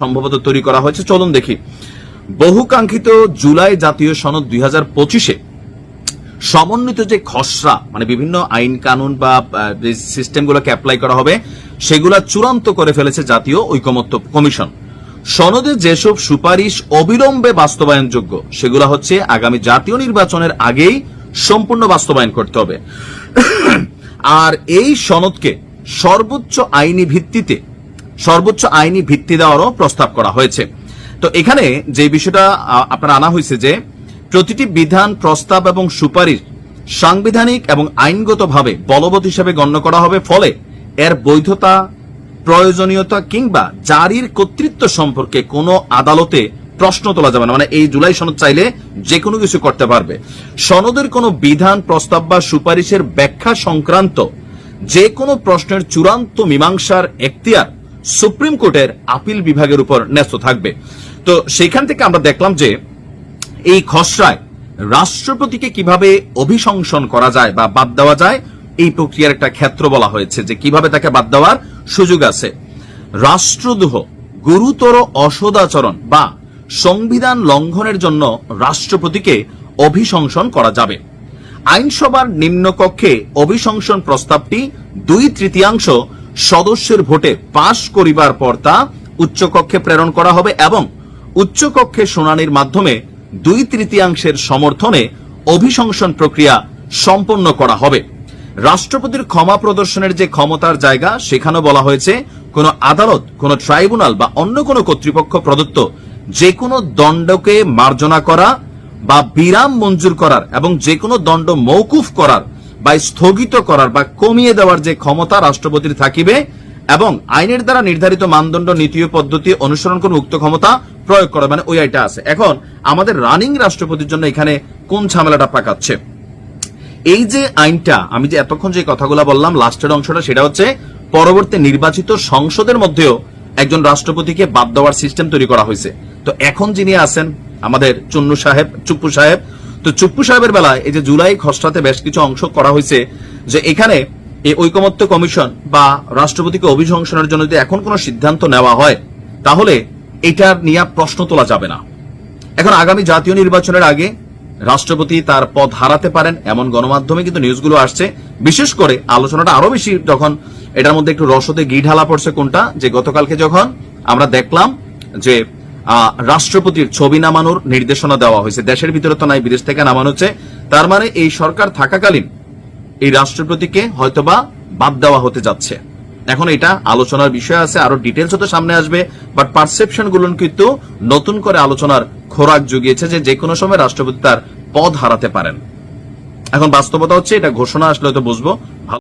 সম্ভবত তৈরি করা হয়েছে। চলুন দেখি। বহুকাঙ্ক্ষিত জুলাই জাতীয় সনদ দুই হাজার পঁচিশে সমন্বিত যে খসড়া মানে বিভিন্ন আইন কানুন বা সিস্টেমগুলোকে অ্যাপ্লাই করা হবে, সেগুলো চূড়ান্ত করে ফেলেছে জাতীয় ঐকমত্য কমিশন। সনদে যেসব সুপারিশ অবিলম্বে বাস্তবায়নযোগ্য, সেগুলো হচ্ছে আগামী জাতীয় নির্বাচনের আগেই সম্পূর্ণ বাস্তবায়ন করতে হবে। আর এই সনদকে সর্বোচ্চ আইনি ভিত্তিতে সর্বোচ্চ আইনি ভিত্তি দেওয়ারও প্রস্তাব করা হয়েছে। তো এখানে যে বিষয়টা আপনার আনা হয়েছে যে, প্রতিটি বিধান, প্রস্তাব এবং সুপারিশ সাংবিধানিক এবং আইনগতভাবে বলবৎ হিসেবে গণ্য করা হবে, ফলে এর বৈধতা, প্রয়োজনীয়তা কিংবা জারির কর্তৃত্ব সম্পর্কে কোনো আদালতে প্রশ্ন তোলা যাবে না। মানে এই জুলাই সনদ চাইলে যে কোনো কিছু করতে পারবে। সনদের কোনো বিধান, প্রস্তাব বা সুপারিশের ব্যাখ্যা সংক্রান্ত যে কোনো প্রশ্নের চূড়ান্ত মীমাংসার এখতিয়ার সুপ্রিম কোর্টের আপিল বিভাগের উপর ন্যস্ত থাকবে। তো সেইখান থেকে আমরা দেখলাম যে, এই খসড়ায় রাষ্ট্রপতিকে কীভাবে অভিশংসন করা যায় বা বাদ দেওয়া যায়, এই প্রক্রিয়ার একটা ক্ষেত্র বলা হয়েছে যে কীভাবে তাকে বাদ দেওয়ার সুযোগ আছে। রাষ্ট্রদ্রোহ, গুরুতর অসদাচরণ বা সংবিধান লঙ্ঘনের জন্য রাষ্ট্রপতিকে অভিশংসন করা যাবে। আইনসভার নিম্নকক্ষে অভিশংসন প্রস্তাবটি দুই তৃতীয়াংশ সদস্যের ভোটে পাশ করিবার পর তা উচ্চকক্ষে প্রেরণ করা হবে এবং উচ্চকক্ষে শুনানির মাধ্যমে দুই তৃতীয়াংশের সমর্থনে অভিশংসন প্রক্রিয়া সম্পন্ন করা হবে। রাষ্ট্রপতির ক্ষমা প্রদর্শনের যে ক্ষমতার জায়গা, সেখানেও বলা হয়েছে, কোন আদালত, কোন ট্রাইব্যুনাল বা অন্য কোন কর্তৃপক্ষ প্রদত্ত যে কোনো দণ্ডকে মার্জনা করা বা বিরাম মঞ্জুর করার এবং যে কোনো দণ্ড মৌকুফ করার বা স্থগিত করার বা কমিয়ে দেওয়ার যে ক্ষমতা রাষ্ট্রপতির থাকিবে এবং আইনের দ্বারা নির্ধারিত মানদণ্ড, নীতি ও পদ্ধতি অনুসরণ করে উক্ত ক্ষমতা প্রয়োগ করা মানে ওই আইটা আছে। এখন, আমাদের রানিং রাষ্ট্রপতির জন্য এখানে কোন ঝামেলাটা পাকাচ্ছে? এই যে আইনটা, আমি যে এতক্ষণ যে কথাগুলো বললাম, লাস্টের অংশটা, সেটা হচ্ছে পরবর্তী নির্বাচিত সংসদের মধ্যেও একজন রাষ্ট্রপতিকে বাদ দেওয়ার সিস্টেম তৈরি করা হয়েছে। তো এখন যিনি আছেন, আমাদের চুন্নু সাহেব, চুপ্পু সাহেব তো চুপ্পু সাহেবের বেলায় এই যে জুলাই খসড়াতে বেশ কিছু অংশ করা হয়েছে যে এখানে এই ঐকমত্য কমিশন বা রাষ্ট্রপতিকে অভিশংসনের জন্য যদি এখন কোনো সিদ্ধান্ত নেওয়া হয়, তাহলে এটার নিয়ে প্রশ্ন তোলা যাবে না। এখন আগামী জাতীয় নির্বাচনের আগে রাষ্ট্রপতি তার পদ হারাতে পারেন এমন গণমাধ্যমে কিন্তু নিউজগুলো আসছে। বিশেষ করে আলোচনাটা আরও বেশি যখন এটার মধ্যে একটু রসদে গি ঢালা পড়ছে কোনটা, যে গতকালকে যখন আমরা দেখলাম যে রাষ্ট্রপতির ছবি নামানোর নির্দেশনা দেওয়া হয়েছে। দেশের ভিতরে তো নাই, বিদেশ থেকে নামানো হচ্ছে। তার মানে এই সরকার থাকাকালীন এই রাষ্ট্রপতিকে হয়তোবা বাদ দেওয়া হতে যাচ্ছে। এখন এটা আলোচনার বিষয় আছে, আরও ডিটেলস হতে সামনে আসবে বাট পারসেপশনগুলো কিন্তু নতুন করে আলোচনার খোরাক জুগিয়েছে যে যে কোনো সময় রাষ্ট্রপতি তার পদ হারাতে পারেন। এখন বাস্তবতা হচ্ছে, এটা ঘোষণা আসলে হয়তো বুঝব।